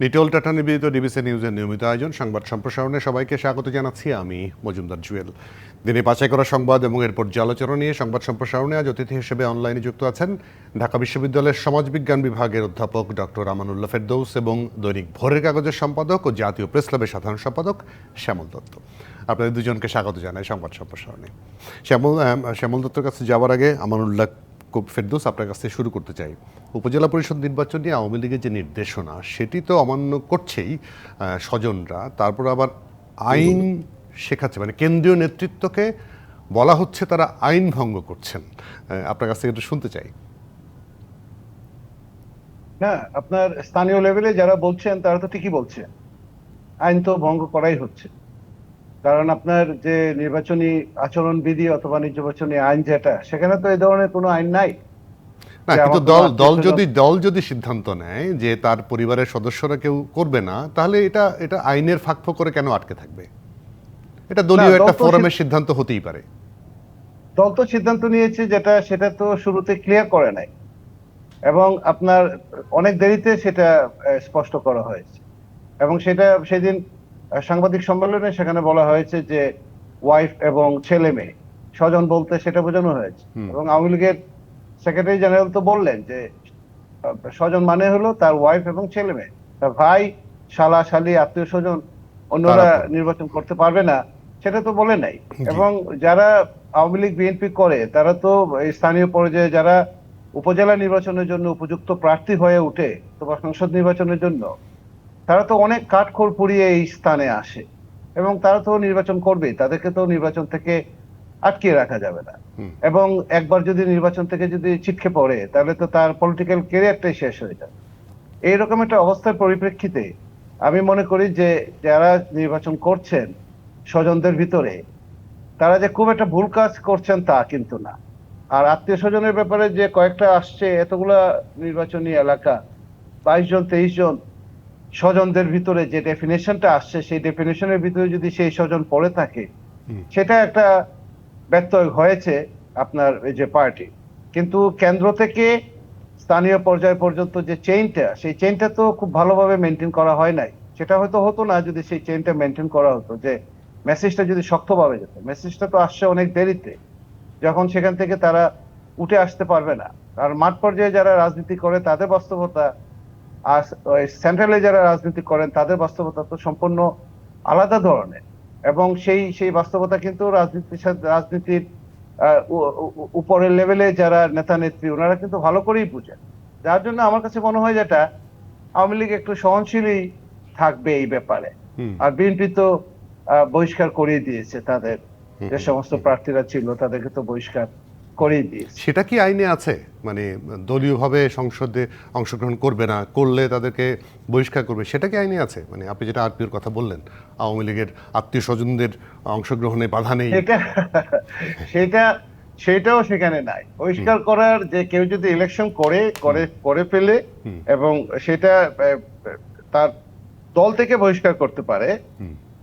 Nitol tata নিবেদিত DBC নিউজের নিয়মিত আয়োজন, সংবাদ সম্প্রসারণে সবাইকে স্বাগত জানাচ্ছি আমি মজুমদার জুয়েল। দিনে বাছাই করা সংবাদ এবং এর পর্যালোচনা নিয়ে সংবাদ সম্প্রসারণে আজ অতিথি হিসেবে অনলাইনে যুক্ত আছেন ঢাকা বিশ্ববিদ্যালয়ের সমাজবিজ্ঞান বিভাগের অধ্যাপক ডক্টর আমানুল্লাহ ফেরদৌস এবং দৈনিক ভোরের কাগজের সম্পাদক ও জাতীয় প্রেস ক্লাবের সাধারণ সম্পাদক শ্যামল দত্ত। আপনাদের দুজনকে স্বাগত জানাই সংবাদ সম্প্রসারণে। শ্যামল শ্যামল দত্তর কাছে যাওয়ার আগে আমানুল্লাহ ফেরদৌস আপনার কাছ থেকে শুরু করতে চাই। উপজেলা পরিষদ নির্বাচন নিয়ে আওয়ামী লীগের যে নির্দেশনা, সেটি তো অমান্য করছেই স্বজনরা। তারপর আবার আইন শেখাচ্ছে মানে কেন্দ্রীয় নেতৃত্বকে বলা হচ্ছে তারা আইন ভঙ্গ করছেন। আপনার কাছ থেকে একটু শুনতে চাই। না, আপনার স্থানীয় লেভেলে যারা বলছেন, তারা তো ঠিকই বলছেন আইন তো ভঙ্গ করাই হচ্ছে। কারণ আপনার যে নির্বাচনী আচরণ বিধি অথবা নির্বাচনী আইন যেটা সেখানে তো এই ধরনের কোনো আইন নাই। না কিন্তু দল দল যদি দল যদি সিদ্ধান্ত নেয় যে তার পরিবারের সদস্যরা কেউ করবে না তাহলে এটা এটা আইনের ফাঁক করে কেন আটকে থাকবে? এটা দলীয় একটা ফোরামের সিদ্ধান্ত হতেই পারে। দল তো সিদ্ধান্ত নিয়েছে যেটা সেটা তো শুরুতে ক্লিয়ার করে নাই। এবং আপনার অনেক দেরিতে সেটা স্পষ্ট করা হয়েছে। এবং সেটা সেদিন সাংবাদিক সম্মেলনে সেখানে বলা হয়েছে যে ওয়াইফ এবং ছেলে মেয়ে স্বজন বলতে সেটা বোঝানো হয়েছে। এবং আওয়ামী লীগের সেক্রেটারি জেনারেল তো বললেন যে স্বজন মানে হলো তার ওয়াইফ এবং ছেলে মেয়ে। তার ভাই শালা শালি আত্মীয় স্বজন অন্যরা নির্বাচন করতে পারবে না সেটা তো বলে নাই। এবং যারা আওয়ামী লীগ বিএনপি করে তারা তো স্থানীয় পর্যায়ে যারা উপজেলা নির্বাচনের জন্য উপযুক্ত প্রার্থী হয়ে উঠে অথবা সংসদ নির্বাচনের জন্য তারা তো অনেক কাঠখড় পুড়িয়ে এই স্থানে আসে। এবং তারা তো নির্বাচন করবে তাদেরকে তো নির্বাচন থেকে আটকিয়ে রাখা যাবে না। এবং একবার যদি নির্বাচন থেকে যদি ছিটকে পড়ে তাহলে তো তার পলিটিক্যাল ক্যারিয়ারটাই শেষ হয়ে যাবে। এইরকম একটা অবস্থার পরিপ্রেক্ষিতে আমি মনে করি যে যারা নির্বাচন করছেন স্বজনদের ভিতরে তারা যে খুব একটা ভুল কাজ করছেন তা কিন্তু না। আর আত্মীয় স্বজনের ব্যাপারে যে কয়েকটা আসছে এতগুলা নির্বাচনী এলাকা বাইশ জন তেইশ জন স্বজনদের ভিতরে যে ডেফিনেশনটা আসছে সেই ডেফিনেশনের ভিতরে যদি সেই স্বজন পড়ে থাকে সেটা একটা ব্যত্যয় হয়েছে আপনার এই যে পার্টি কিন্তু কেন্দ্র থেকে স্থানীয় পর্যায় পর্যন্ত যে চেইনটা সেই চেইনটা তো খুব ভালোভাবে মেনটেন করা হয় নাই। সেটা হয়তো হতো না যদি সেই চেইনটা মেনটেন করা হতো যে মেসেজটা যদি শক্তভাবে যেত। মেসেজটা তো আসছে অনেক দেরিতে যখন সেখান থেকে তারা উঠে আসতে পারবে না। আর মাঠ পর্যায়ে যারা রাজনীতি করে তাদের বাস্তবতা আর সেন্ট্রালে যারা রাজনীতি করেন তাদের বাস্তবতা তো সম্পূর্ণ আলাদা ধরনের। এবং সেই সেই বাস্তবতা কিন্তু রাজনীতির সাথে রাজনীতির উপরের লেভেলে যারা নেতা নেত্রী ওনারা কিন্তু ভালো করেই বুঝেন। যার জন্য আমার কাছে মনে হয় যেটা আওয়ামী লীগ একটু সহনশীলই থাকবে এই ব্যাপারে। আর বিএনপি তো বহিষ্কার করিয়ে দিয়েছে তাদের। যে সমস্ত প্রার্থীরা ছিল তাদেরকে তো বহিষ্কার করিয়ে দিয়েছে। সেটা কি আইনে আছে? মানে দলীয়ভাবে সংসদে অংশগ্রহণ করবে না করলে তাদেরকে বহিষ্কার করবে সেটা কি আইনে আছে? মানে আপনি যেটা আরপিওর কথা বললেন আওয়ামী লীগের আত্মীয় স্বজনদের অংশগ্রহণে বাধা নেই। সেটা সেটা সেটাও সেখানে নাই। বহিষ্কার করার যে কেউ যদি ইলেকশন করে করে করে ফেলে এবং সেটা তার দল থেকে বহিষ্কার করতে পারে।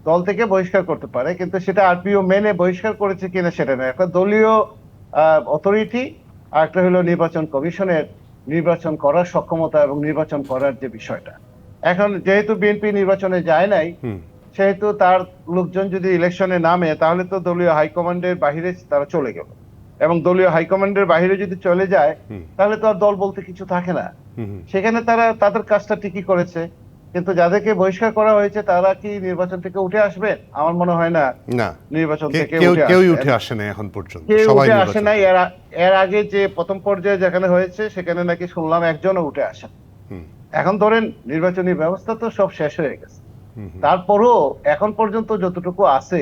দল থেকে বহিষ্কার করতে পারে কিন্তু সেটা আরপিও মেনে বহিষ্কার করেছে কিনা সেটা না একটা দলীয় অথরিটি আর একটা হলো নির্বাচন কমিশনের নির্বাচন করার সক্ষমতা এবং নির্বাচন করার যে বিষয়টা। এখন যেহেতু বিএনপি নির্বাচনে যায় নাই সেহেতু তার লোকজন যদি ইলেকশনে নামে তাহলে তো দলীয় হাইকমান্ডের বাহিরে তারা চলে গেল। এবং দলীয় হাইকমান্ডের বাহিরে যদি চলে যায় তাহলে তো আর দল বলতে কিছু থাকে না। সেখানে তারা তাদের কাজটা ঠিকই করেছে। কিন্তু যাদেরকে বহিষ্কার করা হয়েছে তারা কি নির্বাচন থেকে উঠে আসবেন আমার মনে হয় না না। নির্বাচন থেকে কেউই উঠে আসে না এখন পর্যন্ত। কেউ সবাই উঠে আসে নাই। এর আগে যে প্রথম পর্যায়ে যেখানে হয়েছে সেখানে নাকি শুনলাম একজনও উঠে আসেন এখন ধরেন নির্বাচনী ব্যবস্থা তো সব শেষ হয়ে গেছে। তারপরও এখন পর্যন্ত যতটুকু আছে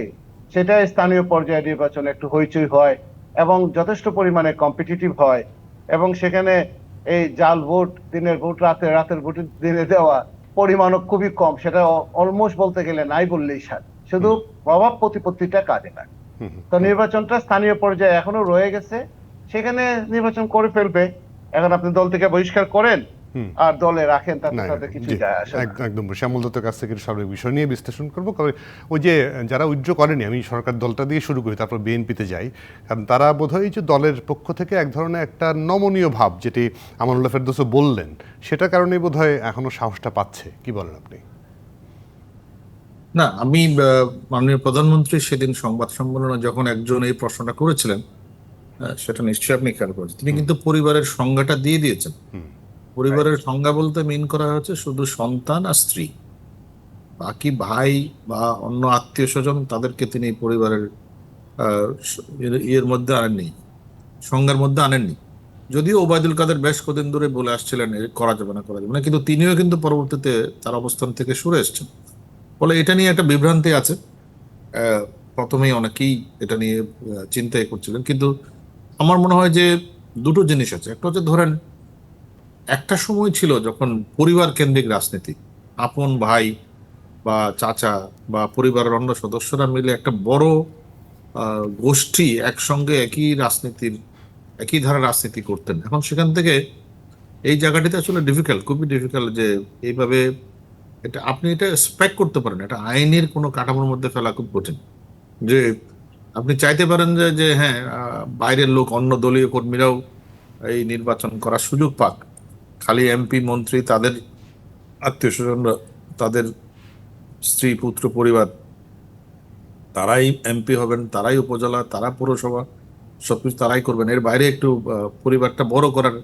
সেটা স্থানীয় পর্যায়ে নির্বাচন একটু হইচই হয় এবং যথেষ্ট পরিমাণে কম্পিটিটিভ হয় এবং সেখানে এই জাল ভোট দিনের ভোট রাতে রাতের ভোট দিনে দেওয়া পরিমাণও খুবই কম সেটা অলমোস্ট বলতে গেলে নাই বললেই সার। শুধু প্রভাব প্রতিপত্তিটা কাজে লাগে। তো নির্বাচনটা স্থানীয় পর্যায়ে এখনও রয়ে গেছে। সেখানে নির্বাচন করে ফেলবে। এখন আপনি দল থেকে বহিষ্কার করেন আর দলে রাখেন তাতে না, তাদের কিছু যায় আসে একদম। শ্যামল দত্তের কাছ থেকে সার্বিক বিষয় নিয়ে বিশ্লেষণ করব। তবে ওই যে যারা উইথড্র করেনি আমি সরকার দলটা দিয়ে শুরু করি তারপর বিএনপিতে যাই কারণ তারা বোধহয় এই যে দলের পক্ষ থেকে এক ধরনের একটা নমনীয় ভাব যেটি আমানুল্লাহ ফেরদৌসও বললেন সেটার কারণেই বোধহয় এখনও সাহসটা পাচ্ছে। কি বলেন আপনি? না আমি মাননীয় প্রধানমন্ত্রী সেদিন সংবাদ সম্মেলনে যখন একজন এই প্রশ্নটা করেছিলেন সেটা নিশ্চয়ই আপনি খেয়াল করেছেন। তিনি কিন্তু পরিবারের সংজ্ঞাটা দিয়ে দিয়েছেন। পরিবারের সংজ্ঞা বলতে মিন করা হচ্ছে শুধু সন্তান আর স্ত্রী। বাকি ভাই বা অন্য আত্মীয় স্বজন তাদেরকে তিনি পরিবারের ইয়ের মধ্যে আনেননি সংজ্ঞার মধ্যে আনেননি। যদিও ওবায়দুল কাদের বেশ কদিন ধরে বলে আসছিলেন করা যাবে না করা যাবে না কিন্তু তিনিও কিন্তু পরবর্তীতে তার অবস্থান থেকে সরে এসছেন। ফলে এটা নিয়ে একটা বিভ্রান্তি আছে। প্রথমেই অনেকেই এটা নিয়ে আহ, চিন্তাই করছিলেন। কিন্তু আমার মনে হয় যে দুটো জিনিস আছে। একটা হচ্ছে ধরেন একটা সময় ছিল যখন পরিবার কেন্দ্রিক রাজনীতি। আপন ভাই বা চাচা বা পরিবারের অন্য সদস্যরা মিলে একটা বড় গোষ্ঠী একসঙ্গে একই রাজনীতির, একই ধারা রাজনীতি করতেন। এখন সেখান থেকে এই জায়গাটিতে আসলে ডিফিকাল্ট খুবই ডিফিকাল্ট যে এইভাবে এটা আপনি এটা স্পেক করতে পারেন। এটা আইনের কোনো কাঠামোর মধ্যে ফেলা খুব কঠিন। যে আপনি চাইতে পারেন যে যে হ্যাঁ বাইরের লোক অন্য দলীয় কর্মীরাও এই নির্বাচন করার সুযোগ পাক। খালি এমপি মন্ত্রী তাদের আত্মীয় স্বজনরা তাদের স্ত্রী পুত্র পরিবার তারাই এমপি হবেন তারাই উপজেলা তারা পৌরসভা সবকিছু তারাই করবেন। এর বাইরে একটু পরিবারটা বড় করার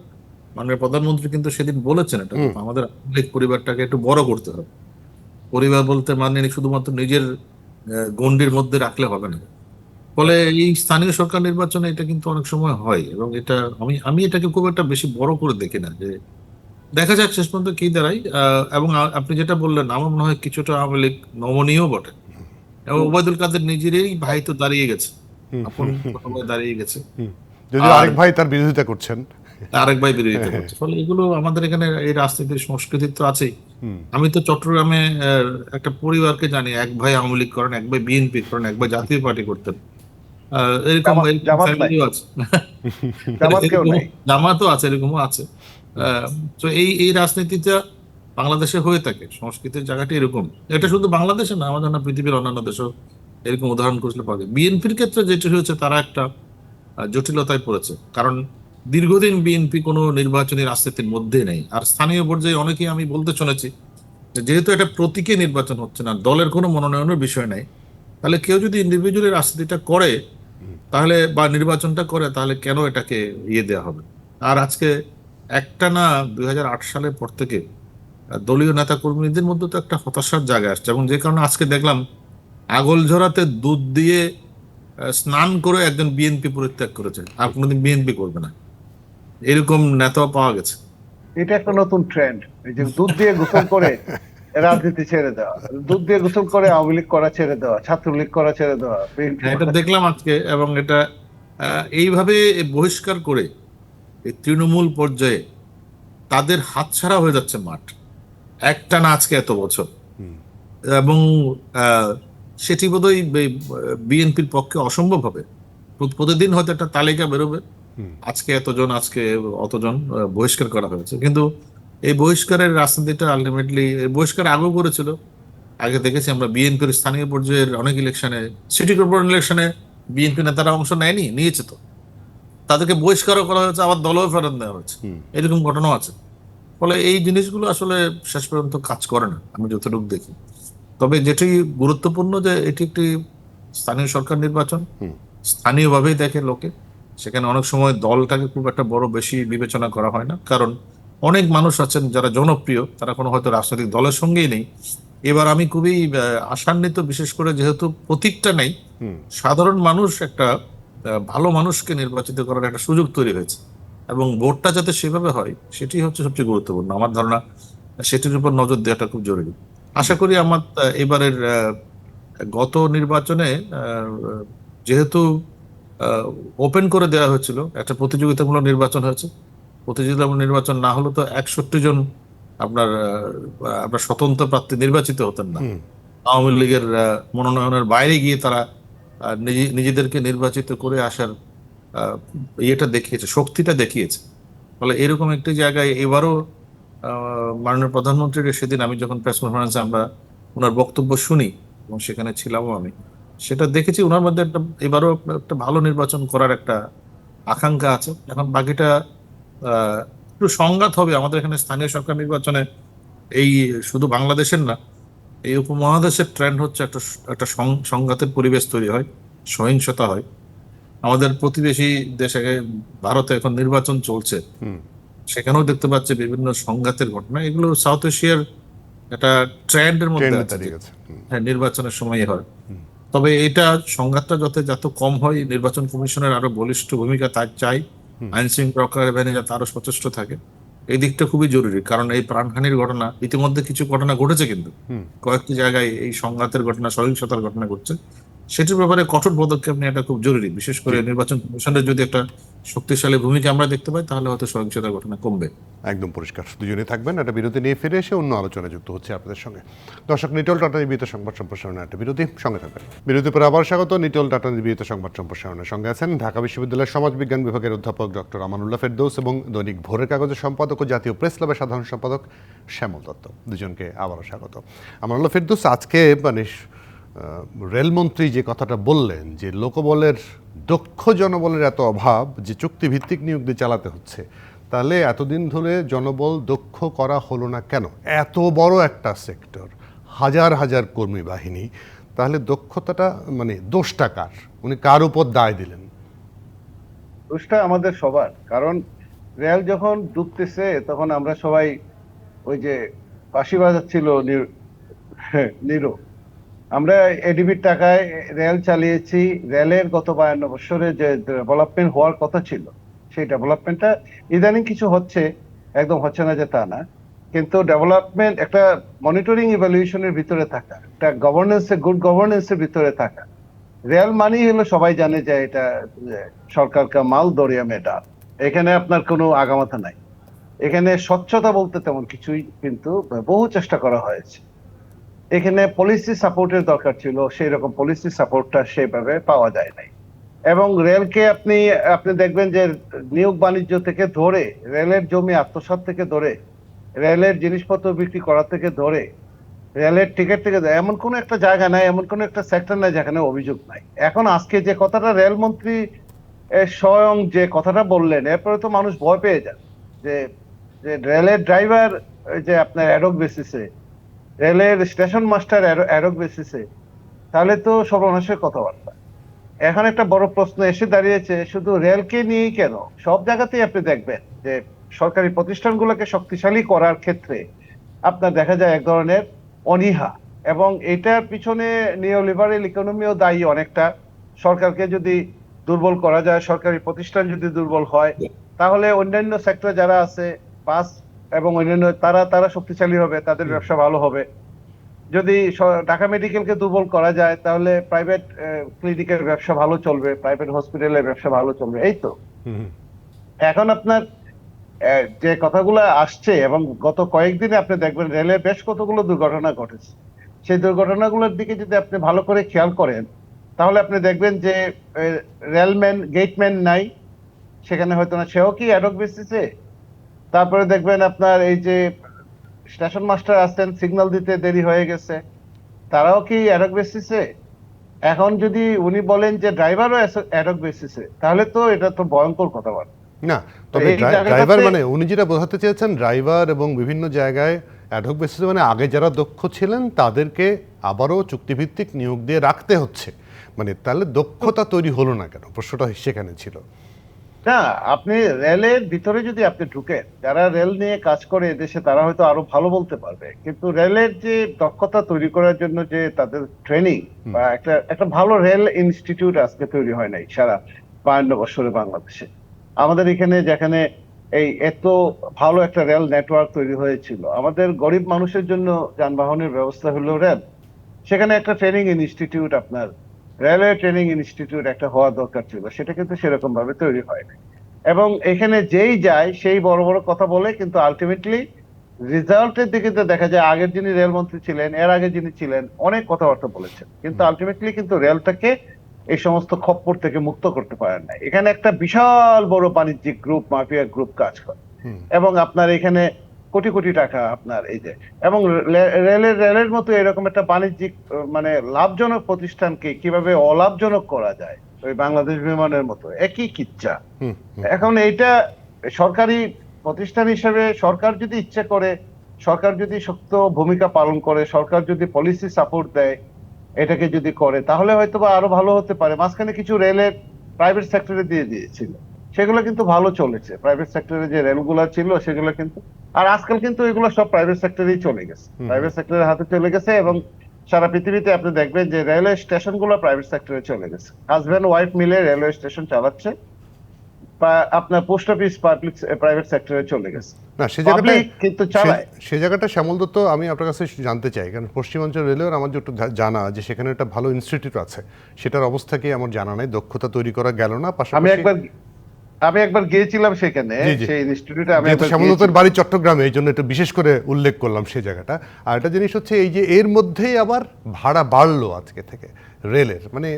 মাননীয় প্রধানমন্ত্রী কিন্তু সেদিন বলেছেন এটা। আমাদের লীগ পরিবারটাকে একটু বড় করতে হবে। পরিবার বলতে মানে শুধুমাত্র নিজের গণ্ডির মধ্যে রাখলে হবে না। ফলে এই স্থানীয় সরকার নির্বাচনে এটা কিন্তু অনেক সময় হয় এবং এটা আমি আমি এটাকে খুব একটা বেশি বড় করে দেখি না যে দেখা যাক শেষ পর্যন্ত কি দাঁড়ায়। আহ, এবং আপনি যেটা বললেন আমার মনে হয় কিছুটা আওয়ামী লীগ নমনীয় বটে। এবং ওবায়দুল কাদের নিজেরই ভাই তো দাঁড়িয়ে গেছে। আপন দাঁড়িয়ে গেছে। যদি আরেক ভাই তার বিরোধিতা করছেন। আরেক ভাই বিরোধিতা করছে। ফলে এগুলো আমাদের এখানে এই রাজনীতির সংস্কৃতি তো আছেই। আমি তো চট্টগ্রামে একটা পরিবারকে জানি এক ভাই আওয়ামী লীগ করেন এক ভাই বিএনপি করেন এক ভাই জাতীয় পার্টি করতেন। এরকম- জামাতও আছে এরকমও আছে। তো এই এই রাজনীতিটা বাংলাদেশে হয়ে থাকে। সংস্কৃতির জায়গাটি এরকম। এটা শুধু বাংলাদেশে না আমাদের না পৃথিবীর অন্যান্য দেশেও এরকম উদাহরণ করলে পাওয়া যায়। বিএনপির ক্ষেত্রে যেটি হয়েছে তারা একটা জটিলতায় পড়েছে। কারণ দীর্ঘদিন বিএনপি কোনো নির্বাচনী রাজনীতির মধ্যে নেই। আর স্থানীয় পর্যায়ে অনেকেই আমি বলতে শুনেছি যেহেতু এটা প্রতীকে নির্বাচন হচ্ছে না দলের কোনো মনোনয়নের বিষয় নাই তাহলে কেউ যদি ইন্ডিভিজুয়ালি রাজনীতিটা করে তাহলে বা নির্বাচনটা করে তাহলে কেন এটাকে ইয়ে দেওয়া হবে? আর আজকে একটা না দুই সালের পর থেকে দলীয় নেতা কর্মীদের মধ্যে তো একটা হতাশার জায়গা আসছে। এবং যে কারণে আজকে দেখলাম আগল ঝরাতে দুধ দিয়ে স্নান করে একজন বিএনপি পরিত্যাগ করেছে। আর কোনোদিন বিএনপি করবে না। এরকম নেতাও পাওয়া গেছে। এটা একটা নতুন ট্রেন্ড এই যে দুধ দিয়ে গোসল করে রাজনীতি ছেড়ে দেওয়া দুধ দিয়ে গোসল করে আওয়ামী লীগ করা ছেড়ে দেওয়া ছাত্রলীগ করা ছেড়ে দেওয়া হ্যাঁ, এটা দেখলাম আজকে এবং এটা এইভাবে বহিষ্কার করে এই তৃণমূল পর্যায়ে তাদের হাতছাড়া হয়ে যাচ্ছে মাঠ। একটা না আজকে এত বছর। এবং সেটি বোধহয় বিএনপির পক্ষে অসম্ভব হবে। প্রতিদিন হয়তো একটা তালিকা বেরোবে। আজকে এতজন আজকে অতজন বহিষ্কার করা হয়েছে। কিন্তু এই বহিষ্কারের রাজনীতিটা আলটিমেটলি বহিষ্কার আগেও করেছিল। আগে দেখেছি আমরা বিএনপির স্থানীয় পর্যায়ের অনেক ইলেকশনে সিটি কর্পোরেশন ইলেকশনে বিএনপি নেতারা অংশ নেয়নি নিয়েছে তো। তাদেরকে বহিষ্কারও করা হয়েছে আবার দলও ফেরত দেওয়া হয়েছে। এরকম ঘটনাও আছে। ফলে এই জিনিসগুলো আসলে শেষ পর্যন্ত কাজ করে না আমি যতটুকু দেখি। তবে যেটি গুরুত্বপূর্ণ যে এটি একটি স্থানীয় সরকার নির্বাচন স্থানীয়ভাবেই দেখে লোকে। সেখানে অনেক সময় দলটাকে খুব একটা বড় বেশি বিবেচনা করা হয় না কারণ অনেক মানুষ আছেন যারা জনপ্রিয় তারা কোনো হয়তো রাজনৈতিক দলের সঙ্গেই নেই। এবার আমি খুবই আশান্বিত বিশেষ করে যেহেতু প্রতীকটা নেই সাধারণ মানুষ একটা ভালো মানুষকে নির্বাচিত করার একটা সুযোগ তৈরি হয়েছে। এবং ভোটটা যাতে সেভাবে হয় সেটি হচ্ছে সবচেয়ে গুরুত্বপূর্ণ। আমার ধারণা সেটির উপর নজর দেওয়াটা খুব জরুরি। আশা করি আমার এবারের গত নির্বাচনে যেহেতু ওপেন করে দেওয়া হয়েছিল একটা প্রতিযোগিতামূলক নির্বাচন হয়েছে। প্রতিযোগিতামূলক নির্বাচন না হলে তো একষট্টি জন আপনার আপনার স্বতন্ত্র প্রার্থী নির্বাচিত হতেন না। আওয়ামী লীগের মনোনয়নের বাইরে গিয়ে তারা নিজেদেরকে নির্বাচিত করে আসার ইয়েটা দেখিয়েছে, শক্তিটা দেখিয়েছে। ফলে এরকম একটি জায়গায় এবারও মাননীয় প্রধানমন্ত্রীর সেদিন আমি যখন প্রেস কনফারেন্সে আমরা ওনার বক্তব্য শুনি, এবং সেখানে ছিলামও আমি, সেটা দেখেছি ওনার মধ্যে একটা, এবারও একটা ভালো নির্বাচন করার একটা আকাঙ্ক্ষা আছে। এখন বাকিটা একটু সংঘাত হবে আমাদের এখানে স্থানীয় সরকার নির্বাচনে, এই শুধু বাংলাদেশের না এই উপমহাদেশের ট্রেন্ড হচ্ছে একটা একটা সংঘাতের পরিবেশ তৈরি হয় সহিংসতা হয়। আমাদের প্রতিবেশী দেশে ভারতে এখন নির্বাচন চলছে। সেখানেও দেখতে পাচ্ছে বিভিন্ন সংঘাতের ঘটনা। এগুলো সাউথ এশিয়ার একটা ট্রেন্ডের মধ্যে হ্যাঁ নির্বাচনের সময় হয়। তবে এটা সংঘাতটা যত যত কম হয় নির্বাচন কমিশনের আরও বলিষ্ঠ ভূমিকা তার চাই। আইন শৃঙ্খলা বাহিনী যাতে আরও সচেষ্ট থাকে। এই দিকটা খুবই জরুরি। কারণ এই প্রাণহানির ঘটনা ইতিমধ্যে কিছু ঘটনা ঘটেছে কিন্তু। কয়েকটি জায়গায় এই সংঘাতের ঘটনা সহিংসতার ঘটনা ঘটছে। সেটির ব্যাপারে কঠোর পদক্ষেপ নেওয়াটা খুব জরুরি। বিশেষ করে নির্বাচন কমিশনের যদি একটা শক্তিশালী ভূমিকা আমরা দেখতে পাই তাহলে হয়তো সহিংসতার ঘটনা কমবে। একদম পরিষ্কার। দুজনে থাকবেন একটা বিরতি নিয়ে ফিরে এসে অন্য আলোচনায় যুক্ত হচ্ছে আপনাদের সঙ্গে। দর্শক নিটল টাটা নিবিত সংবাদ সম্প্রসারণে একটা বিরতি সঙ্গে থাকবেন। বিরতির পর আবার স্বাগত নিটল টাটা নিবিত সংবাদ সম্প্রসারণের সঙ্গে আছেন ঢাকা বিশ্ববিদ্যালয়ের সমাজবিজ্ঞান বিভাগের অধ্যাপক ডক্টর আমানুল্লাহ ফেরদৌস এবং দৈনিক ভোরের কাগজের সম্পাদক ও জাতীয় প্রেস ক্লাবের সাধারণ সম্পাদক শ্যামল দত্ত। দুজনকে আবারও স্বাগত। আমানুল্লাহ ফেরদৌস আজকে মানে রেলমন্ত্রী যে কথাটা বললেন, যে লোকবলের, দক্ষ জনবলের এত অভাব যে চুক্তিভিত্তিক নিয়োগ দিয়ে চালাতে হচ্ছে, তাহলে এতদিন ধরে জনবল দক্ষ করা হলো না কেন? এত বড় একটা সেক্টর, হাজার হাজার কর্মী বাহিনী, তাহলে দক্ষতাটা মানে দোষটা কার? উনি কার উপর দায় দিলেন? দোষটা আমাদের সবার, কারণ রেল যখন ডুবতেছে, তখন আমরা সবাই ওই যে বাঁশি বাজাচ্ছিল নিরো। আমরা এডিবির টাকায় রেল চালিয়েছি। রেলের গত বায়ান্ন বছরে যে ডেভেলপমেন্ট হওয়ার কথা ছিল, সেই ডেভেলপমেন্টটা ইদানিং কিছু হচ্ছে, একদম হচ্ছে না যে তা না। কিন্তু ডেভেলপমেন্ট একটা মনিটরিং ইভ্যালুয়েশনের ভিতরে থাকা, একটা গভর্নেন্সের গুড গভর্নেন্সের ভিতরে থাকা। রেল মানি হলো সবাই জানে যে এটা, যে সরকার কা মাল দরিয়া মে ডাল এখানে আপনার কোনো আগামাথা নাই। এখানে স্বচ্ছতা বলতে তেমন কিছুই কিন্তু বহু চেষ্টা করা হয়েছে। এখানে পলিসি সাপোর্টের দরকার ছিল সেই রকম পলিসি সাপোর্টটা সেভাবে পাওয়া যায় নাই। এবং রেলকে আপনি আপনি দেখবেন যে নিয়োগ বাণিজ্য থেকে ধরে রেলের জমি আত্মসাৎ থেকে ধরে রেলের জিনিসপত্র বিক্রি করা থেকে ধরে রেলের টিকিট থেকে ধরে, এমন কোনো একটা জায়গা নাই, এমন কোনো একটা সেক্টর নাই যেখানে অভিযোগ নাই। এখন আজকে যে কথাটা রেলমন্ত্রী স্বয়ং যে কথাটা বললেন, এরপরে তো মানুষ ভয় পেয়ে যান যে রেলের ড্রাইভার যে আপনার অ্যাডক বেসিসে রেলের স্টেশন মাস্টার অ্যাডক বেসিসে। তাহলে তো সর্বনাশের কথাবার্তা। এখন একটা বড় প্রশ্ন এসে দাঁড়িয়েছে, শুধু রেলকে নিয়েই কেন? সব জায়গাতেই আপনি দেখবেন যে সরকারি প্রতিষ্ঠানগুলোকে শক্তিশালী করার ক্ষেত্রে আপনার দেখা যায় এক ধরনের অনীহা। এবং এটার পিছনে নিওলিবারেল ইকোনমিও দায়ী অনেকটা। সরকারকে যদি দুর্বল করা যায়, সরকারি প্রতিষ্ঠান যদি দুর্বল হয়, তাহলে অন্যান্য সেক্টর যারা আছে বাস এবং অন্যান্য তারা তারা শক্তিশালী হবে তাদের ব্যবসা ভালো হবে। যদি ঢাকা মেডিকেলকে দুর্বল করা যায় তাহলে প্রাইভেট ক্লিনিকের ব্যবসা ভালো চলবে প্রাইভেট হসপিটালের ব্যবসা ভালো চলবে এই তো। এখন আপনার যে কথাগুলো আসছে এবং গত কয়েকদিনে আপনি দেখবেন রেলের বেশ কতগুলো দুর্ঘটনা ঘটেছে। সেই দুর্ঘটনাগুলোর দিকে যদি আপনি ভালো করে খেয়াল করেন তাহলে আপনি দেখবেন যে রেলম্যান গেটম্যান নাই সেখানে হয়তো না সেও কি অ্যাডক বেসিসে তারপরে দেখবেন আপনার এই যে স্টেশন মাস্টার আসছেন সিগন্যাল দিতে দেরি হয়ে গেছে। তারাও কি অ্যাডক বেসিসে এখন যদি উনি বলেন যে ড্রাইভারও অ্যাডক বেসিসে তাহলে তো এটা তো ভয়ঙ্কর কথাবার্তা। না তবে ড্রাইভার মানে উনি যেটা বোঝাতে চেয়েছেন ড্রাইভার এবং বিভিন্ন জায়গায় অ্যাডহক বেসিসে মানে আগে যারা দক্ষ ছিলেন তাদেরকে আবারও চুক্তিভিত্তিক নিয়োগ দিয়ে রাখতে হচ্ছে। মানে তাহলে দক্ষতা তৈরি হলো না কেন? প্রশ্নটা সেখানে ছিল। না আপনি রেলের ভিতরে যদি আপনি ঢুকেন যারা রেল নিয়ে কাজ করে এদেশে তারা হয়তো আরও ভালো বলতে পারবে। কিন্তু রেলের যে দক্ষতা তৈরি করার জন্য যে তাদের ট্রেনিং বা একটা একটা ভালো রেল ইনস্টিটিউট আজকে তৈরি হয় নাই সারা বায়ান্ন বছরে বাংলাদেশে। আমাদের এখানে যেখানে এই এত ভালো একটা রেল নেটওয়ার্ক তৈরি হয়েছিল আমাদের গরিব মানুষের জন্য যানবাহনের ব্যবস্থা হলো রেল। সেখানে একটা ট্রেনিং ইনস্টিটিউট আপনার রেলওয়ে ট্রেনিং ইনস্টিটিউট একটা হওয়া দরকার ছিল সেটা কিন্তু সেরকম ভাবে তৈরি হয়নি। এবং এখানে যেই যায় সেই বড় বড় কথা বলে কিন্তু আলটিমেটলি রেজাল্টের দিকে তো দেখা যায় আগের যিনি রেলমন্ত্রী ছিলেন এর আগে যিনি ছিলেন অনেক কথাবার্তা বলেছেন। কিন্তু আলটিমেটলি কিন্তু রেলটাকে এই সমস্ত খপ্পর থেকে মুক্ত করতে পারেন না এখানে একটা বিশাল বড় বাণিজ্যিক গ্রুপ মাফিয়া গ্রুপ কাজ করে। এবং আপনার এখানে কোটি কোটি টাকা আপনার এই যে এবং রেলের রেলের মতো এরকম একটা বাণিজ্যিক মানে লাভজনক প্রতিষ্ঠানকে কীভাবে অলাভজনক করা যায় ওই বাংলাদেশ বিমানের মতো একই কিচ্ছা। এখন এইটা সরকারি প্রতিষ্ঠান হিসেবে সরকার যদি ইচ্ছে করে সরকার যদি শক্ত ভূমিকা পালন করে সরকার যদি পলিসি সাপোর্ট দেয় এটাকে যদি করে তাহলে হয়তো বা আরও ভালো হতে পারে। মাঝখানে কিছু রেলের প্রাইভেট সেক্টরে দিয়ে দিয়েছিল। সেগুলো কিন্তু ভালো চলেছে। প্রাইভেট সেক্টরে যে রেলগুলো ছিল সেগুলো কিন্তু আর আজকাল কিন্তু এগুলো সব প্রাইভেট সেক্টরেই চলে গেছে। প্রাইভেট সেক্টরের হাতে চলে গেছে এবং সারা পৃথিবীতে আপনি দেখবেন যে রেলওয়ে স্টেশনগুলো প্রাইভেট সেক্টরে চলে গেছে। হাজব্যান্ড ওয়াইফ মিলে রেলওয়ে স্টেশন চালাচ্ছে আপনার পোস্ট অফিস পাবলিক প্রাইভেট সেক্টরে চলে গেছে। না সে জায়গাটা কিন্তু চালায়। সে- জায়গাটা শ্যামল দত্ত আমি আপনার কাছে জানতে চাই কারণ পশ্চিমাঞ্চল রেলওয়ের আমার জা- জানা যে সেখানে একটা ভালো ইনস্টিটিউট আছে সেটার অবস্থা কি আমার জানা নাই? দক্ষতা তৈরি করা গেল না? আমি পাশাপাশি একবার আমি একবার গিয়েছিলাম সেখানে। সেই ইনস্টিটিউটে আমি যেহেতু একবার শ্যামল দত্তের গিয়েছিলাম। বাড়ি চট্টগ্রামে এই জন্য একটু বিশেষ করে উল্লেখ করলাম সেই জায়গাটা আর একটা জিনিস হচ্ছে এই যে এর মধ্যেই আবার ভাড়া বাড়লো আজকে থেকে রেলের মানে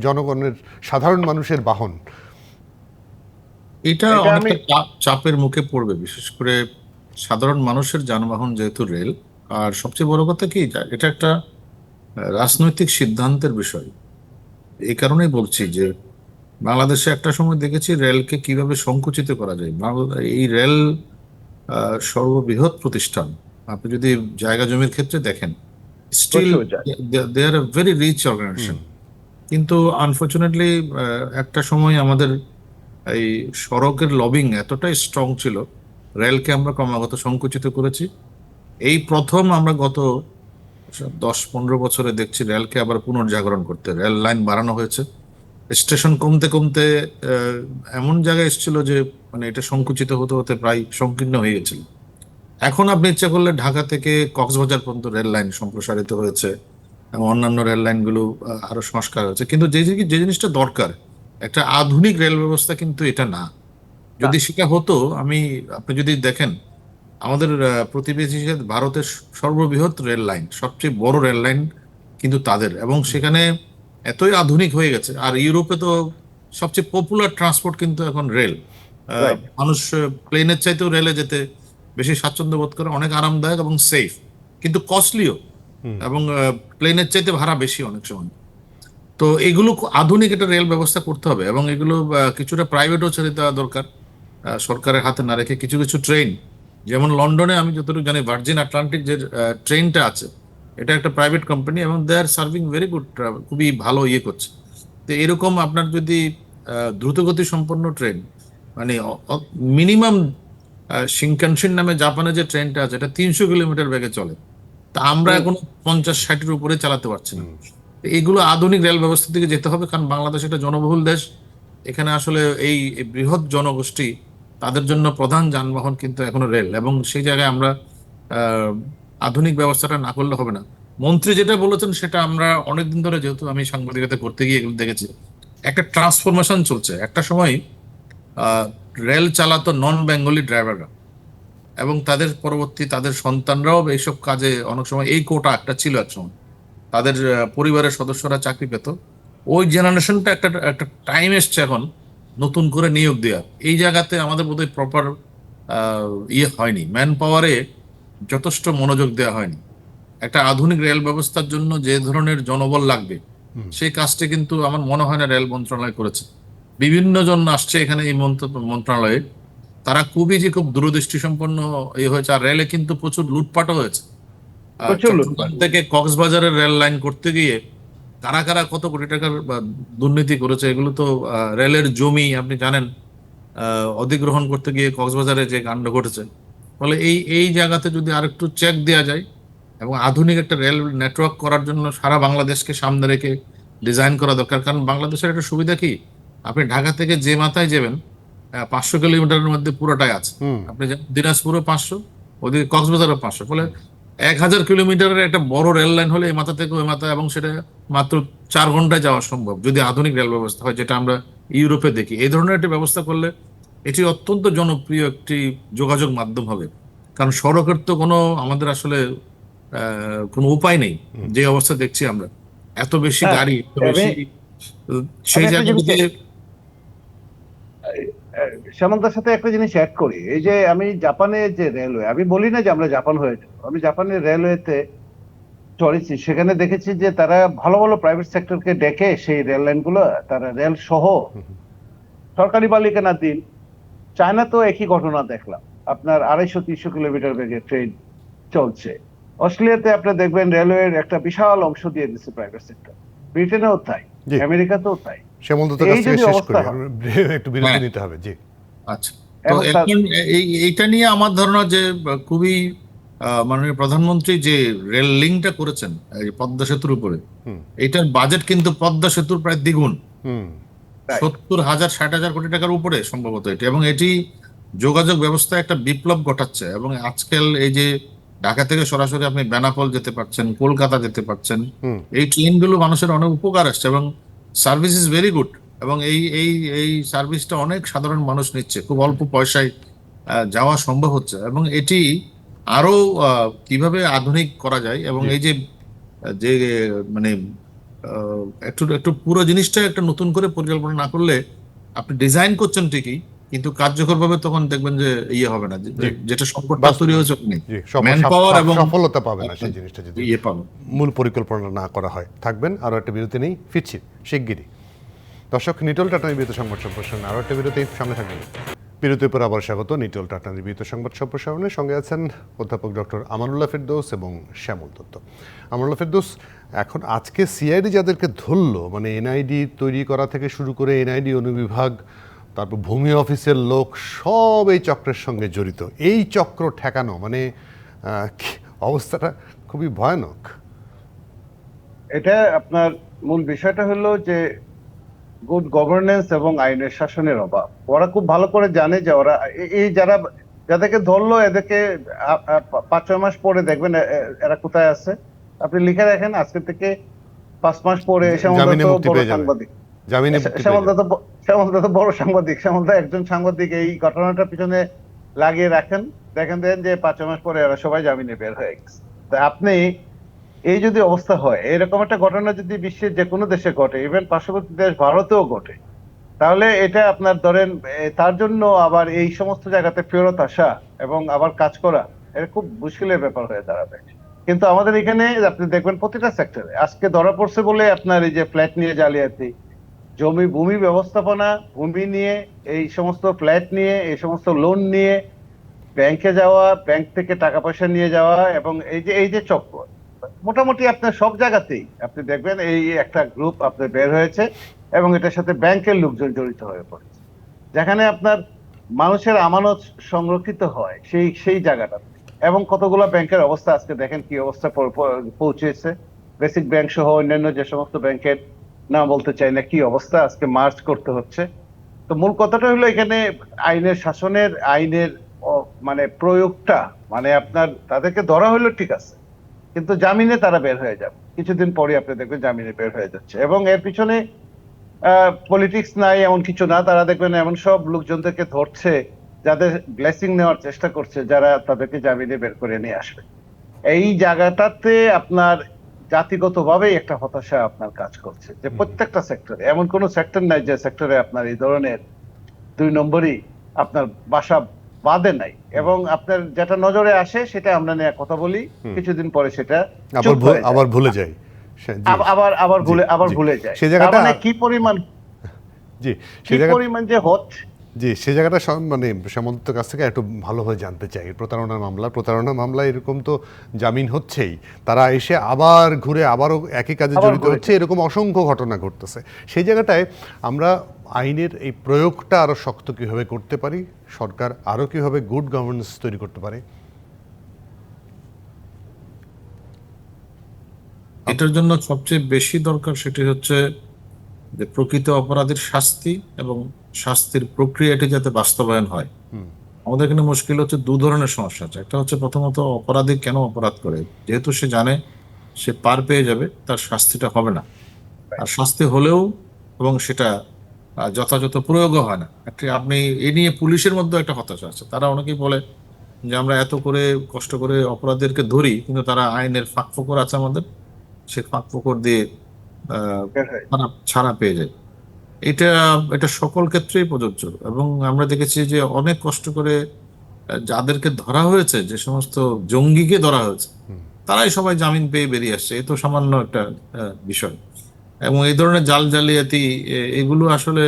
জনগণের সাধারণ মানুষের বাহন এটা অনেকটা চাপ- চাপের মুখে পড়বে বিশেষ করে সাধারণ মানুষের যানবাহন যেহেতু রেল আর সবচেয়ে বড় কথা কি এটা- এটা একটা রাজনৈতিক সিদ্ধান্তের বিষয় এই কারণেই বলছি যে বাংলাদেশে একটা সময় দেখেছি রেলকে কীভাবে সংকুচিত করা যায়। বাংলা এই রেল সর্ববৃহৎ প্রতিষ্ঠান। আপনি যদি জায়গা জমির ক্ষেত্রে দেখেন still they are very rich organisation কিন্তু আনফর্চুনেটলি একটা সময় আমাদের এই সড়কের লবিং এতটাই স্ট্রং ছিল রেলকে আমরা ক্রমাগত সংকুচিত করেছি। এই প্রথম আমরা গত দশ পনেরো বছরে দেখছি রেলকে আবার পুনর্জাগরণ করতে। রেল লাইন বাড়ানো হয়েছে। স্টেশন কমতে কমতে এমন জায়গায় এসেছিল যে মানে এটা সংকুচিত হতে হতে প্রায় সংকীর্ণ হয়ে গেছিল। এখন আপনি ইচ্ছা করলে ঢাকা থেকে কক্সবাজার পর্যন্ত রেল লাইন সম্প্রসারিত হয়েছে এবং অন্যান্য রেল লাইনগুলো আহ, আরও সংস্কার হয়েছে। কিন্তু যে যে জিনিসটা দরকার একটা আধুনিক রেল ব্যবস্থা কিন্তু এটা না। যদি সেটা হতো আমি আপনি যদি দেখেন আমাদের প্রতিবেশী হিসেবে ভারতের সর্ববৃহৎ রেল লাইন সবচেয়ে বড় রেল লাইন কিন্তু তাদের। এবং সেখানে এতই আধুনিক হয়ে গেছে। আর ইউরোপে তো সবচেয়ে পপুলার ট্রান্সপোর্ট কিন্তু এখন রেল মানুষ প্লেনের চাইতেও রেলে যেতে বেশি স্বাচ্ছন্দ্য বোধ করে অনেক আরামদায়ক এবং সেফ কিন্তু কস্টলিও এবং প্লেনের চাইতে ভাড়া বেশি অনেক সময়। তো এগুলো আধুনিক একটা রেল ব্যবস্থা করতে হবে এবং এগুলো কিছুটা প্রাইভেটও ছেড়ে দেওয়া দরকার। সরকারের হাতে না রেখে কিছু কিছু ট্রেন যেমন লন্ডনে আমি যতটুকু জানি ভার্জিন আটলান্টিক যে ট্রেনটা আছে এটা একটা প্রাইভেট কোম্পানি এবং they are serving very good খুবই ভালো ইয়ে করছে। তো এরকম আপনার যদি দ্রুতগতি সম্পন্ন ট্রেন মানে মিনিমাম শিনকানশিন নামে জাপানে যে ট্রেনটা আছে এটা তিনশো কিলোমিটার বেগে চলে। তা আমরা এখন পঞ্চাশ ষাটের উপরে চালাতে পারছি না। এইগুলো আধুনিক রেল ব্যবস্থার দিকে যেতে হবে কারণ বাংলাদেশ একটা জনবহুল দেশ। এখানে আসলে এই বৃহৎ জনগোষ্ঠী তাদের জন্য প্রধান যানবাহন কিন্তু এখনও রেল। এবং সেই জায়গায় আমরা আধুনিক ব্যবস্থাটা না করলে হবে না। মন্ত্রী যেটা বলেছেন সেটা আমরা অনেকদিন ধরে যেহেতু আমি সাংবাদিকতা করতে গিয়ে এগুলো দেখেছি, একটা ট্রান্সফরমেশন চলছে। একটা সময় রেল চালাতো নন বেঙ্গলি ড্রাইভাররা এবং তাদের পরবর্তী তাদের সন্তানরাও এইসব কাজে অনেক সময় এই কোটা একটা ছিল এক সময়। তাদের পরিবারের সদস্যরা চাকরি পেত। ওই জেনারেশনটা একটা একটা টাইম এসছে এখন নতুন করে নিয়োগ দেওয়া এই জায়গাতে আমাদের বোধহয় প্রপার ইয়ে হয়নি। ম্যান পাওয়ারে যথেষ্ট মনোযোগ দেওয়া হয়নি। একটা আধুনিক রেল ব্যবস্থার জন্য যে ধরনের জনবল লাগবে সেই কাজটা কিন্তু আমার মনে হয় না রেল মন্ত্রণালয় করেছে। বিভিন্ন জন আসছে এখানে এই মন্ত্রণালয়ে। তারা খুবই যে খুব দূরদৃষ্টি সম্পন্ন ইয়ে হয়েছে আর রেলে কিন্তু প্রচুর লুটপাটও হয়েছে। থেকে কক্সবাজারের রেল লাইন করতে গিয়ে কারা কারা কত কোটি টাকার দুর্নীতি করেছে এগুলো তো রেলের জমি আপনি জানেন আহ, অধিগ্রহণ করতে গিয়ে কক্সবাজারে যে কাণ্ড ঘটেছে ফলে এই এই জায়গাতে যদি আরেকটু চেক দেওয়া যায় এবং আধুনিক একটা রেল নেটওয়ার্ক করার জন্য সারা বাংলাদেশকে সামনে রেখে ডিজাইন করা দরকার। কারণ বাংলাদেশের একটা সুবিধা কি? আপনি ঢাকা থেকে যে মাথায় যাবেন পাঁচশো কিলোমিটারের মধ্যে পুরোটাই আছে। আপনি দিনাজপুরও পাঁচশো ওদিকে কক্সবাজারও পাঁচশো। ফলে এক হাজার কিলোমিটারের একটা বড় রেল লাইন হলে এই মাথা থেকে ওই মাথা এবং সেটা মাত্র চার ঘন্টায় যাওয়া সম্ভব। যদি আধুনিক রেল ব্যবস্থা হয় যেটা আমরা ইউরোপে দেখি। এই ধরনের একটা ব্যবস্থা করলে এটি অত্যন্ত জনপ্রিয় একটি যোগাযোগ মাধ্যম হবে। কারণ সড়কের তো কোনো আমাদের আসলে আহ, কোনো উপায় নেই। যে অবস্থা দেখছি আমরা। এত বেশি হ্যাঁ, গাড়ি এত বেশি সেই জায়গাতে শ্যামলদার সাথে একটা জিনিস অ্যাড করি। এই যে আমি জাপানে যে রেলওয়ে আমি বলি না যে আমরা জাপান হয়ে যাব। আমি জাপানের রেলওয়েতে চড়েছি। সেখানে দেখেছি যে তারা ভালো ভালো প্রাইভেট সেক্টরকে ডেকে সেই রেল লাইনগুলো তারা রেল সহ সরকারি মালিকানা দিন চায়না তো একই ঘটনা দেখলাম। আপনার আড়াইশো তিনশো কিলোমিটার বেগে ট্রেন চলছে। অস্ট্রেলিয়াতে আপনি দেখবেন রেলওয়ের একটা বিশাল অংশ দিয়ে দিচ্ছে প্রাইভেট সেক্টর ব্রিটেনেও তাই আমেরিকাতেও তাই। একটু বিরতি হ্যাঁ। নিতে হবে জি। আচ্ছা। তো এবং এখন এই এইটা নিয়ে আমার ধারণা যে খুবই মাননীয় প্রধানমন্ত্রী যে রেল লিঙ্কটা করেছেন এই পদ্মা সেতুর উপরে হুম। এইটার বাজেট কিন্তু পদ্মা সেতুর প্রায় দ্বিগুণ. সত্তর হাজার ষাট হাজার কোটি টাকার উপরে সম্ভবত এটি। এবং এটি যোগাযোগ ব্যবস্থা একটা বিপ্লব ঘটাচ্ছে। এবং আজকাল এই যে ঢাকা থেকে সরাসরি আপনি বেনাপল যেতে পারছেন কলকাতা যেতে পারছেন এই ট্রেনগুলো মানুষের অনেক উপকার আসছে এবং সার্ভিস ইজ ভেরি গুড। এবং এই এই এই সার্ভিসটা অনেক সাধারণ মানুষ নিচ্ছে। খুব অল্প পয়সায় যাওয়া সম্ভব হচ্ছে। এবং এটি আরও আহ, কীভাবে আধুনিক করা যায় এবং এই যে যে মানে একটু একটু পুরো জিনিসটা একটা নতুন করে পরিকল্পনা না করলে আপনি ডিজাইন করছেন ঠিকই কিন্তু কার্যকরভাবে তখন দেখবেন যে ইয়ে হবে না যেটা সংকট। তৈরি হয়েছে জি সফল- এবং- সফলতা পাবে না সেই জিনিসটা যদি ইয়ে পাবেন। মূল পরিকল্পনা না করা হয়। থাকবেন আরও একটা বিরতি নেই ফিরছি শিগগিরই। দর্শক নিটল টাটা নির্বিত সংবাদ সম্প্রসারণ আরও একটা বিরতি সামনে থাকবেন। বিরতির পর আবার স্বাগত, নিটল টাটা নির্বিত সংবাদ সম্প্রসারণে। সঙ্গে আছেন অধ্যাপক ডক্টর আমানুল্লাহ ফেরদৌস এবং শ্যামল দত্ত। আমানুল্লাহ ফেরদৌস, এখন আজকে সিআইডি যাদেরকে ধরল মানে এনআইডি তৈরি করা থেকে শুরু করে এনআইডি অনুবিভাগ, তারপর ভূমি অফিসের লোক, সব এই চক্রের সঙ্গে জড়িত। এই চক্র ঠেকানো মানে অবস্থাটা খুবই ভয়ানক। এটা আপনার মূল বিষয়টা হলো যে গুড গভর্নেন্স এবং আইনের শাসনের অভাব। ওরা খুব ভালো করে জানে যে ওরা এই যারা যাদেরকে ধরলো এদেরকে পাঁচ ছয় মাস পরে দেখবেন এরা কোথায় আছে। আপনি লিখে রাখেন আজকে থেকে পাঁচ মাস পরে সাংবাদিক। বড় সাংবাদিক। শ্যামল একজন সাংবাদিক। এই ঘটনাটার পিছনে লাগিয়ে রাখেন। দেখেন দেন যে পাঁচ ছয় মাস পরে এরা সবাই জামিনে বের হয়ে গেছে। আপনি এই যদি অবস্থা হয়, এরকম একটা ঘটনা যদি বিশ্বের যে কোনো দেশে ঘটে ইভেন পার্শ্ববর্তী দেশ ভারতেও ঘটে, তাহলে এটা আপনার ধরেন তার জন্য আবার এই সমস্ত জায়গাতে ফেরত আসা এবং আবার কাজ করা, এটা খুব মুশকিলের ব্যাপার হয়ে দাঁড়াবে। কিন্তু আমাদের এখানে আপনি দেখবেন প্রতিটা সেক্টরে আজকে ধরা পড়ছে বলে আপনার এই যে ফ্ল্যাট নিয়ে জালিয়াতি, জমি, ভূমি ব্যবস্থাপনা, ভূমি নিয়ে, এই সমস্ত ফ্ল্যাট নিয়ে, এই সমস্ত লোন নিয়ে ব্যাংকে যাওয়া ব্যাংক থেকে টাকা পয়সা নিয়ে যাওয়া এবং এই যে এই যে চক্র মোটামুটি আপনার সব জায়গাতেই। আপনি দেখবেন এই একটা গ্রুপ আপনার বের হয়েছে এবং এটার সাথে ব্যাংকের লোকজন জড়িত হয়ে পড়েছে। যেখানে আপনার মানুষের আমানত সংরক্ষিত হয় সেই সেই জায়গাটাতে এবং কতগুলো ব্যাংকের অবস্থা আজকে দেখেন কি অবস্থা পৌঁছেছে। বেসিক ব্যাংক সহ অন্যান্য যে সমস্ত ব্যাংকের না বলতে চাই না কি অবস্থা আজকে মার্চ করতে হচ্ছে। তো মূল কথাটা হলো এখানে আইনের শাসনের, আইনের মানে প্রয়োগটা মানে আপনার তাদেরকে ধরা হলো ঠিক আছে। কিন্তু জামিনে তারা বের হয়ে যাবে। কিছুদিন পরে আপনি দেখবেন জামিনে বের হয়ে যাচ্ছে। এবং এর পিছনে পলিটিক্স নাই এমন কিছু না। তারা দেখবেন এমন সব লোকজনদেরকে ধরছে যাদের ব্লেসিং নেওয়ার চেষ্টা করছে যারা তাদেরকে জামিনে বের করে নিয়ে আসবে। এই জায়গাটাতে আপনার জাতিগতভাবেই একটা হতাশা আপনার কাজ করছে যে প্রত্যেকটা সেক্টরে এমন কোন সেক্টর নাই যে সেক্টরে আপনার এই ধরনের দুই নম্বরই আপনার বাসা বাদে নাই। এবং আপনার যেটা নজরে আসে সেটা আমরা নিয়ে কথা বলি। কিছুদিন পরে সেটা আবার চুপ যায়। আবার ভুলে যাই আবার আবার ভুলে আবার ভুলে যায়। সে জায়গাটা- মানে কি পরিমাণ জি কি সে পরিমাণ যে হচ্ছে জি সে জায়গাটা মানে সামন্তর কাছ থেকে একটু ভালোভাবে জানতে চাই। প্রতারণার মামলা প্রতারণা মামলা এরকম তো জামিন হচ্ছেই। তারা এসে আবার ঘুরে আবারও একই কাজে জড়িত হচ্ছে এরকম অসংখ্য ঘটনা ঘটতেছে। সেই জায়গাটায় আমরা আইনের এই প্রয়োগটা আরও শক্ত কীভাবে করতে পারি সরকার আরও কীভাবে গুড গভর্নেন্স তৈরি করতে পারে? এটার জন্য সবচেয়ে বেশি দরকার সেটি হচ্ছে যে প্রকৃত অপরাধীর শাস্তি এবং শাস্তির প্রক্রিয়াটি যাতে বাস্তবায়ন হয়। আমাদের এখানে মুশকিল হচ্ছে দু ধরনের সমস্যা আছে। একটা হচ্ছে প্রথমত অপরাধী কেন অপরাধ করে? যেহেতু সে জানে সে পার পেয়ে যাবে তার শাস্তিটা হবে না। আর শাস্তি হলেও এবং সেটা যথাযথ প্রয়োগও হয় না। একটি আপনি এ নিয়ে পুলিশের মধ্যে একটা হতাশা আছে। তারা অনেকেই বলে যে আমরা এত করে কষ্ট করে অপরাধীদেরকে ধরি কিন্তু তারা আইনের ফাঁক ফোকর আছে আমাদের। সে ফাঁক ফোকর দিয়ে ছাড়া ছাড়া পেয়ে যায়। এটা এটা সকল ক্ষেত্রেই প্রযোজ্য এবং আমরা দেখেছি যে অনেক কষ্ট করে যাদেরকে ধরা হয়েছে যে সমস্ত জঙ্গিকে ধরা হয়েছে তারাই সবাই জামিন পেয়ে বেরিয়ে আসছে। এ তো সামান্য একটা আহ, বিষয়। এবং এই ধরনের জাল জালিয়াতি এগুলো আসলে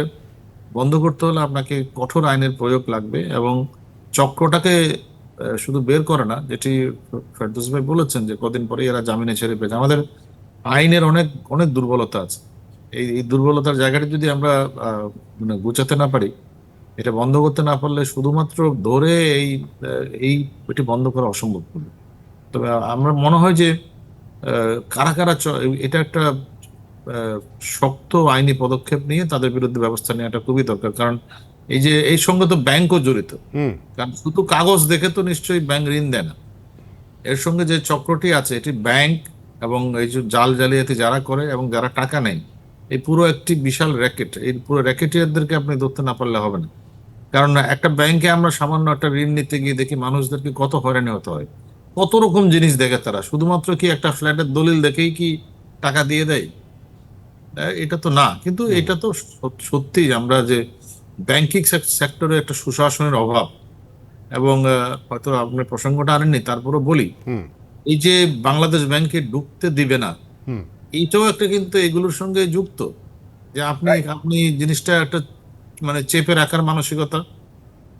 বন্ধ করতে হলে আপনাকে কঠোর আইনের প্রয়োগ লাগবে এবং চক্রটাকে আহ, শুধু বের করে না যেটি ফেরদৌস ভাই বলেছেন যে কদিন পরে এরা জামিনে ছেড়ে পেয়েছে আমাদের আইনের অনেক অনেক দুর্বলতা আছে। এই এই দুর্বলতার জায়গাটা যদি আমরা মানে গুছাতে না পারি এটা বন্ধ করতে না পারলে শুধুমাত্র ধরে এই এই এটি বন্ধ করা অসম্ভব। তবে আমার মনে হয় যে কারা কারা এটা একটা শক্ত আইনি পদক্ষেপ নিয়ে তাদের বিরুদ্ধে ব্যবস্থা নেওয়াটা খুবই দরকার। কারণ এই যে এই সঙ্গে তো ব্যাংকও জড়িত। হুম। কারণ শুধু কাগজ দেখে তো নিশ্চয়ই ব্যাংক ঋণ দেয় না। এর সঙ্গে যে চক্রটি আছে এটি ব্যাংক এবং এই যে জাল জালিয়াতি যারা করে এবং যারা টাকা নেয় এই পুরো একটি বিশাল র্যাকেট এই পুরো র্যাকেটিয়ারদেরকে আপনি ধরতে না পারলে হবে না। কারণ একটা ব্যাংকে আমরা সামান্য একটা ঋণ নিতে গিয়ে দেখি মানুষদেরকে কত হয়রানি হতে হয়। কত রকম জিনিস দেখে তারা শুধুমাত্র কি একটা ফ্ল্যাটের দলিল দেখেই কি টাকা দিয়ে দেয়? এটা তো না কিন্তু এটা তো সত- সত্যি আমরা যে ব্যাংকিং সেক্টরে একটা সুশাসনের অভাব। এবং হয়তো আপনি প্রসঙ্গটা আনেননি তারপরে বলি। হুম। এই যে বাংলাদেশ ব্যাংকে ঢুকতে দিবে না এইটাও একটা কিন্তু এগুলোর সঙ্গে যুক্ত। যে আপনি আপনি জিনিসটা একটা মানে চেপে রাখার মানসিকতা।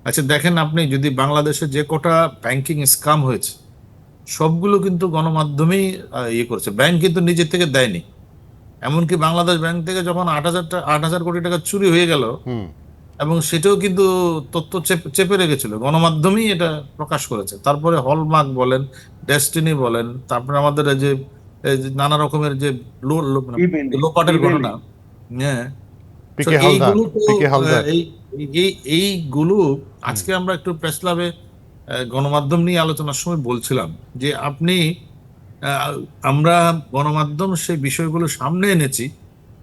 আচ্ছা দেখেন আপনি যদি বাংলাদেশে যে কটা ব্যাংকিং স্কাম হয়েছে সবগুলো কিন্তু গণমাধ্যমেই ইয়ে করছে। ব্যাংক কিন্তু নিজের থেকে দেয়নি। এমনকি বাংলাদেশ ব্যাংক থেকে যখন আট হাজার আট হাজার কোটি টাকা চুরি হয়ে গেল এবং সেটাও কিন্তু তথ্য চেপে চেপে রেখেছিল। গণমাধ্যমেই এটা প্রকাশ করেছে। তারপরে হলমার্ক বলেন ডেস্টিনি বলেন তারপরে আমাদের এই যে নানা রকমের যে লো- মানে লোপাটের ঘটনা হ্যাঁ। এইগুলো আজকে আমরা একটু প্রেস ক্লাবে আহ, গণমাধ্যম নিয়ে আলোচনার সময় বলছিলাম যে আপনি আহ, আমরা গণমাধ্যম সেই বিষয়গুলো সামনে এনেছি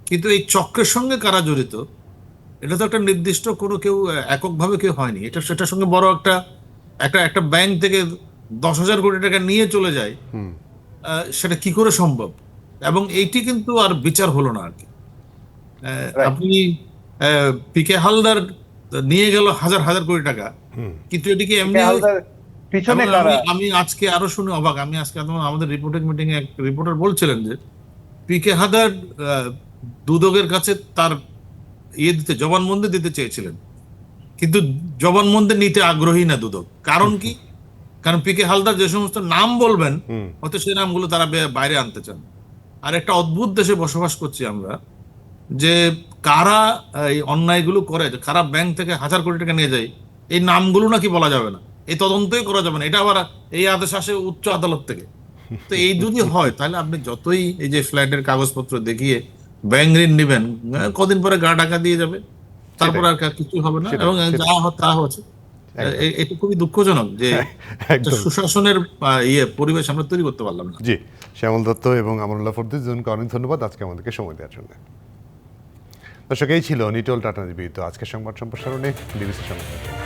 কিন্তু এই চক্রের সঙ্গে কারা জড়িত? এটা তো একটা নির্দিষ্ট কোনো কেউ এককভাবে কেউ হয়নি। এটা সেটার সঙ্গে বড় একটা একটা একটা ব্যাংক থেকে দশ হাজার কোটি টাকা নিয়ে চলে যায় সেটা কি করে সম্ভব? এবং এইটি কিন্তু আর বিচার হলো না আর কি. আপনি পিকে হালদার নিয়ে গেল হাজার হাজার কোটি টাকা। কিন্তু এটিকে এমনি আমি- আজকে আরও শুনে অবাক। আমি আজকে আমাদের রিপোর্টিং মিটিং এ এক রিপোর্টার বলছিলেন যে পিকে হাদার দুদকের কাছে তার ইয়ে দিতে জবানবন্দি দিতে চেয়েছিলেন। কিন্তু জবানবন্দি নিতে আগ্রহী না দুদক। কারণ কি? কারণ পিকে হালদার যে সমস্ত নাম বলবেন হয়তো সেই নামগুলো তারা বাইরে আনতে চান। আর একটা অদ্ভুত দেশে বসবাস করছি আমরা যে কারা এই অন্যায়গুলো করে যে কারা ব্যাংক থেকে হাজার কোটি টাকা নিয়ে যায় এই নামগুলো নাকি বলা যাবে না। এই তদন্তই করা যাবে না। এটা আবার এই আদেশ আসে উচ্চ আদালত থেকে। তো এই যদি হয় তাহলে আপনি যতই এই যে ফ্ল্যাটের কাগজপত্র দেখিয়ে ব্যাংক ঋণ নেবেন কদিন পরে গা টাকা দিয়ে যাবে। তারপর আর কিছু হবে না। এবং যা হয় তা হচ্ছে। এটা খুবই দুঃখজনক যে একটা সুশাসনের ইয়ে পরিবেশ আমরা তৈরি করতে পারলাম না। জি শ্যামল দত্ত এবং আমরুল্লাহ ফরদিজ দুজনকে অনেক ধন্যবাদ আজকে আমাদেরকে সময় দেওয়ার জন্য। দর্শক এই ছিল নিটল টাটা নিবেদিত আজকের সংবাদ সম্প্রসারণে। বিবিসি সংবাদ।